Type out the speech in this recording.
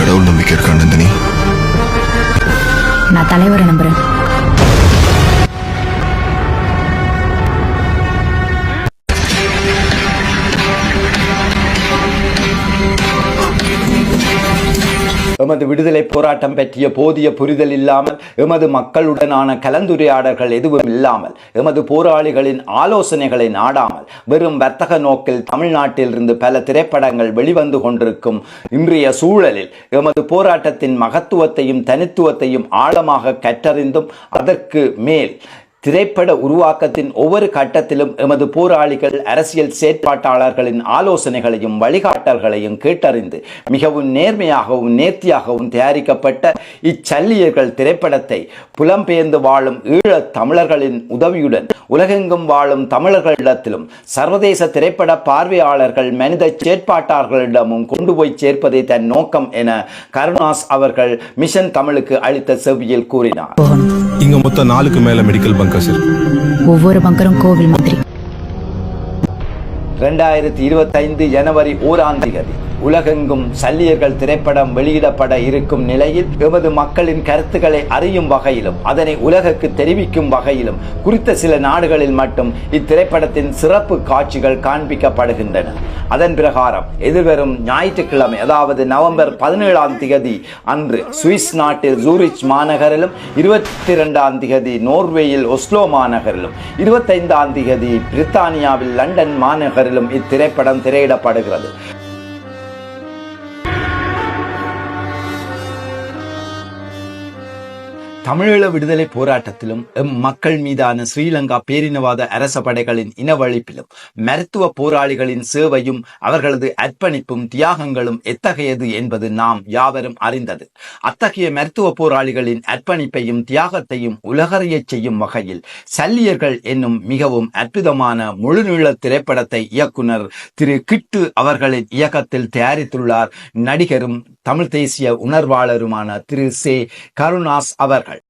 கடவுள் நம்பிக்கை இருக்கா நந்தினி? நான் தலைவரை நம்புறேன். எமது விடுதலை போராட்டம் பற்றிய போதிய புரிதல் இல்லாமல் எமது மக்களுடனான கலந்துரையாடல்கள் எதுவும் இல்லாமல் எமது போராளிகளின் ஆலோசனைகளை நாடாமல் வெறும் வர்த்தக நோக்கில் தமிழ்நாட்டிலிருந்து பல திரைப்படங்கள் வெளிவந்து கொண்டிருக்கும் இன்றைய சூழலில் எமது போராட்டத்தின் மகத்துவத்தையும் தனித்துவத்தையும் ஆழமாக கற்றறிந்தும் அதற்கு மேல் திரைப்பட உருவாக்கத்தின் ஒவ்வொரு கட்டத்திலும் எமது போராளிகள் அரசியல் செயற்பாட்டாளர்களின் ஆலோசனைகளையும் வழிகாட்டல்களையும் கேட்டறிந்து மிகவும் நேர்மையாகவும் நேர்த்தியாகவும் தயாரிக்கப்பட்ட இச்சல்லியர்கள் திரைப்படத்தை புலம்பெயர்ந்து வாழும் ஈழத் தமிழர்களின் உதவியுடன் உலகெங்கும் வாழும் தமிழர்களிடத்திலும் சர்வதேச திரைப்பட பார்வையாளர்கள் மனித செயற்பாட்டாளர்களிடமும் கொண்டு போய் சேர்ப்பதே தன் நோக்கம் என கருணாஸ் அவர்கள் மிஷன் தமிழுக்கு அளித்த செவ்வியில் கூறினார். இங்கு இங்க மொத்தம் நாலுக்கு மேல மெடிக்கல் பங்க். இருக்கு ஒவ்வொரு பங்கரும் கோவில் மாதிரி. ரெண்டாயிரத்தி இருபத்தைந்து ஜனவரி ஓராம் தேதி. உலகெங்கும் சல்லியர்கள் திரைப்படம் வெளியிடப்பட இருக்கும் நிலையில் எமது மக்களின் கருத்துக்களை அறியும் வகையிலும் அதனை உலகுக்கு தெரிவிக்கும் வகையிலும் குறித்த சில நாடுகளில் மட்டும் இத்திரைப்படத்தின் சிறப்பு காட்சிகள் காண்பிக்கப்படுகின்றன. அதன் பிரகாரம் எதிர்வரும் ஞாயிற்றுக்கிழமை அதாவது நவம்பர் பதினேழாம் தேதி அன்று சுவிஸ் நாட்டில் ஜூரிச் மாநகரிலும் இருபத்தி இரண்டாம் தேதி நோர்வேயில் ஒஸ்லோ மாநகரிலும் இருபத்தைந்தாம் தேதி பிரித்தானியாவில் லண்டன் மாநகரிலும் இத்திரைப்படம் திரையிடப்படுகிறது. தமிழீழ விடுதலை போராட்டத்திலும் எம் மக்கள் மீதான ஸ்ரீலங்கா பேரினவாத அரச படைகளின் இனவழிப்பிலும் மருத்துவ போராளிகளின் சேவையும் அவர்களது அர்ப்பணிப்பும் தியாகங்களும் எத்தகையது என்பது நாம் யாவரும் அறிந்தது. அத்தகைய மருத்துவ போராளிகளின் அர்ப்பணிப்பையும் தியாகத்தையும் உலகறியச் செய்யும் வகையில் சல்லியர்கள் என்னும் மிகவும் அற்புதமான முழுநீள திரைப்படத்தை இயக்குனர் திரு கிட்டு அவர்களின் இயக்கத்தில் தயாரித்துள்ளார் நடிகரும் தமிழ் தேசிய உணர்வாளருமான திரு சே கருணாஸ் அவர்கள்.